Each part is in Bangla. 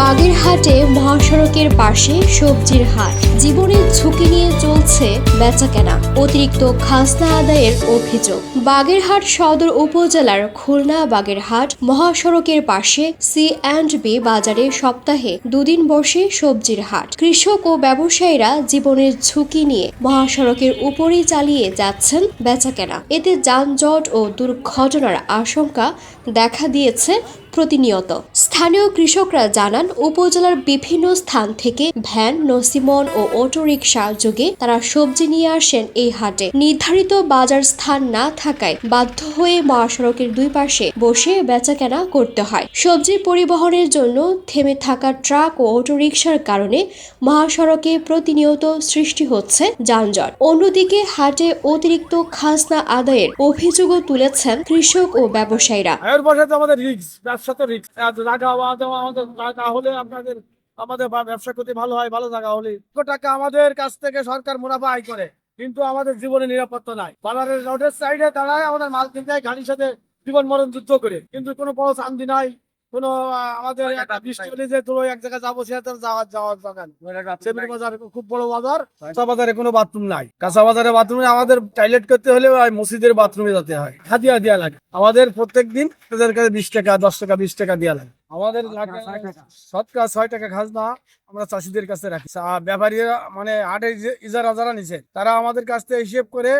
বাগেরহাটে মহাসড়কের পাশে সবজির হাট। জীবনের ঝুঁকি নিয়ে চলছে বেচাকেনা। অতিরিক্ত খাজনা আদায়ের অভিযোগ। বাগেরহাট সদর উপজেলার খুলনা বাগেরহাট মহাসড়কের পাশে সি অ্যান্ড বি বাজারে সপ্তাহে দুদিন বসে সবজির হাট। কৃষক ও ব্যবসায়ীরা জীবনের ঝুঁকি নিয়ে মহাসড়কের উপরেই চালিয়ে যাচ্ছেন বেচাকেনা। এতে যানজট ও দুর্ঘটনার আশঙ্কা দেখা দিয়েছে প্রতিনিয়ত। স্থানীয় কৃষকরা জানান, উপজেলার বিভিন্ন স্থান থেকে ভ্যান, নসিমন ও অটোরিকশা যোগে তারা সবজি নিয়ে আসেন এই হাটে। নির্ধারিত বাজার স্থান না থাকায় বাধ্য হয়ে মহাসড়কের দুই পাশে বসে বেচাকেনা করতে হয়। সবজি পরিবহনের জন্য থেমে থাকা ট্রাক ও অটোরিকশার কারণে মহাসড়কে প্রতিনিয়ত সৃষ্টি হচ্ছে যানজট। অন্যদিকে হাটে অতিরিক্ত খাজনা আদায়ের অভিযোগও তুলেছেন কৃষক ও ব্যবসায়ীরা। তো রিক্স জায়গা আমাদের হলে আপনাদের, আমাদের ব্যবসা করতে ভালো হয়, ভালো জায়গা হলে। টাকা আমাদের কাছ থেকে সরকার মুনাফা আয় করে, কিন্তু আমাদের জীবনে নিরাপত্তা নাই। বাজারের রোডের সাইডে দাঁড়ায় আমাদের মাল কিনতে, গাড়ির সাথে জীবন মরণ যুদ্ধ করে, কিন্তু কোনো বড় শান্তি নাই। কোনো আমাদের বৃষ্টি হলে যে ধরো এক জায়গায় যাব সেটা যাওয়ার যাওয়ার দোকান সেমির বাজার খুব বড় বাজার। কাঁচা বাজারে কোনো বাথরুম নাই। কাঁচা বাজারে বাথরুমে আমাদের টয়লেট করতে হলে মসজিদের বাথরুমে যেতে হয়। হাতিয়া দেওয়া লাগে। আমাদের প্রত্যেক দিন তাদের কাছে বিশ টাকা দশ টাকা বিশ টাকা দেওয়া লাগে। আমাদের লাগে শতকরা ছয় টাকা। খাজনা আমরা চাষিদের কাছে রাখি। ব্যাপারীরা মানে হাটে যে ইজারা যারা নিছে তারা আমাদের কাছ থেকে হিসেব করে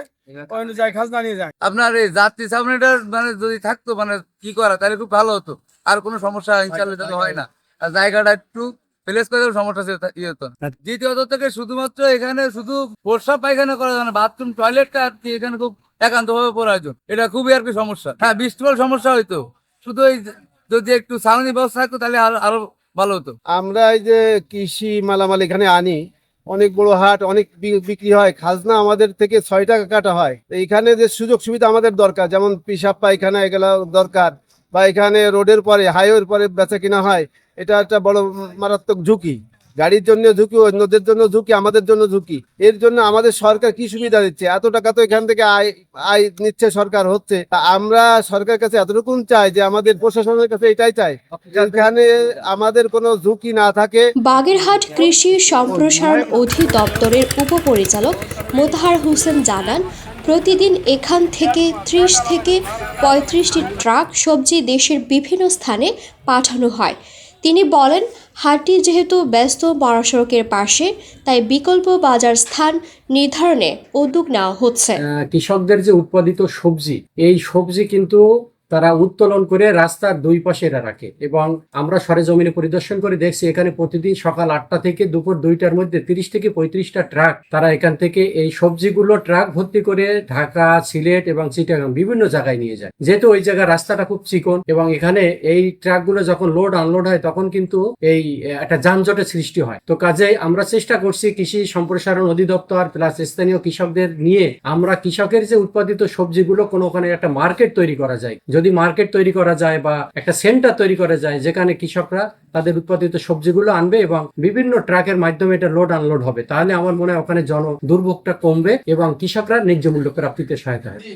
অনুযায়ী খাজনা নিয়ে যায়। আপনার এই যাত্রী সামনেটা মানে যদি থাকতো মানে কি করা তাহলে খুব ভালো হতো। আর কোনো সমস্যা ইনশাল্লাহ হয় না। আর জায়গাটা একটু প্লেস করে সমস্যা ইয়ে হতো দ্বিতীয়ত থেকে শুধুমাত্র এখানে শুধু প্রস্রাব পায়খানা করা যায় না বাথরুম টয়লেটটা আর কি এখানে খুব একান্ত ভাবে প্রয়োজন। এটা খুবই আর কি সমস্যা। হ্যাঁ বৃষ্টিফল সমস্যা হইতো শুধু এই যে- যদি একটু ছাউনি ব্যবস্থা থাকতো তাহলে আরও ভালো হতো। আমরা এই যে কৃষি মালামাল এখানে আনি অনেক বড় হাট, অনেক বিক্রি হয়, খাজনা আমাদের থেকে ছয় টাকা কাটা হয়। এখানে যে সুযোগ সুবিধা আমাদের দরকার, যেমন পিসাব পায়খানা এগুলো দরকার বা এখানে রোডের পরে, হাইওয়ের পরে বেচা কিনা হয়, এটা একটা বড় মারাত্মক ঝুঁকি। গাড়ির জন্য ঝুঁকি অন্যদের জন্য ঝুঁকি, আমাদের জন্য ঝুঁকি। এর জন্য আমাদের সরকার কি সুবিধা দিচ্ছে? এত টাকা তো এখান থেকে আয় আয় নিচ্ছে সরকার, হচ্ছে। আমরা সরকার কাছে এতটুকু চাই যে আমাদের প্রশাসনের কাছে এটাই চাই। যেখানে আমাদের কোনো ঝুঁকি না থাকে। বাগেরহাট কৃষি সম্প্রসারণ অধিদপ্তরের উপপরিচালক মোতাহার হোসেন জানান, প্রতিদিন এখান থেকে ত্রিশ থেকে পঁয়ত্রিশটি ট্রাক সবজি দেশের বিভিন্ন স্থানে পাঠানো হয়। তিনি বলেন, হাটটি যেহেতু ব্যস্ত মহাসড়কের পাশে, তাই বিকল্প বাজার স্থান নির্ধারণে উদ্যোগ নেওয়া হচ্ছে। কৃষকদের যে উৎপাদিত সবজি, এই সবজি কিন্তু তারা উত্তোলন করে রাস্তার দুই পাশে এরা রাখে। এবং আমরা সরেজমিনে পরিদর্শন করে দেখছি এখানে প্রতিদিন সকাল আটটা থেকে দুপুর দুইটার মধ্যে তিরিশ থেকে পঁয়ত্রিশটা ট্রাক, তারা এখান থেকে এই সবজিগুলো ট্রাক ভর্তি করে ঢাকা, সিলেট এবং চিটাগাং বিভিন্ন জায়গায় নিয়ে যায়। যেহেতু ওই জায়গার রাস্তাটা খুব চিকন এবং এখানে এই ট্রাকগুলো যখন লোড আনলোড হয় তখন কিন্তু এই একটা যানজটের সৃষ্টি হয়। তো কাজেই আমরা চেষ্টা করছি কৃষি সম্প্রসারণ অধিদপ্তর প্লাস স্থানীয় কৃষকদের নিয়ে আমরা কৃষকের যে উৎপাদিত সবজিগুলো কোনো ওখানে একটা মার্কেট তৈরি করা যায়। যদি মার্কেট তৈরি করা যায় বা একটা সেন্টার তৈরি করা যায় যেখানে কৃষকরা তাদের উৎপাদিত সবজিগুলো আনবে এবং বিভিন্ন ট্রাকের মাধ্যমে এটা লোড আনলোড হবে তাহলে আমার মনে হয় ওখানে জন দুর্ভোগটা কমবে এবং কৃষকরা ন্যায্য মূল্য প্রাপ্তিতে সহায়তা হবে।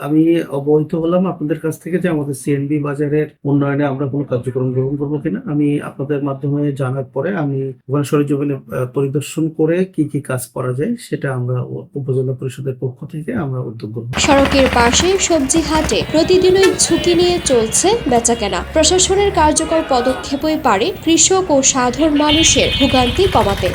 আমি অবহিত হলাম আপনাদের কাছ থেকে যে আমাদের সিএনবি বাজারের উন্নয়নে আমরা কোনো কার্যক্রম গ্রহণ করব কিনা। আমি আপনাদের মাধ্যমে জানার পরে আমি ওখানে সরেজমিনে আহ, পরিদর্শন করে কি কি কাজ করা যায় সেটা আমরা উপজেলা পরিষদের পক্ষ থেকে আমরা উদ্যোগ গ্রহণ সড়কের পাশে সবজি হাটে প্রতিদিনই ঝুঁকি নিয়ে চলছে বেচাকেনা। প্রশাসনের কার্যকর পদক্ষেপই পারে কৃষক ও সাধারণ মানুষের ভোগান্তি কমাতে।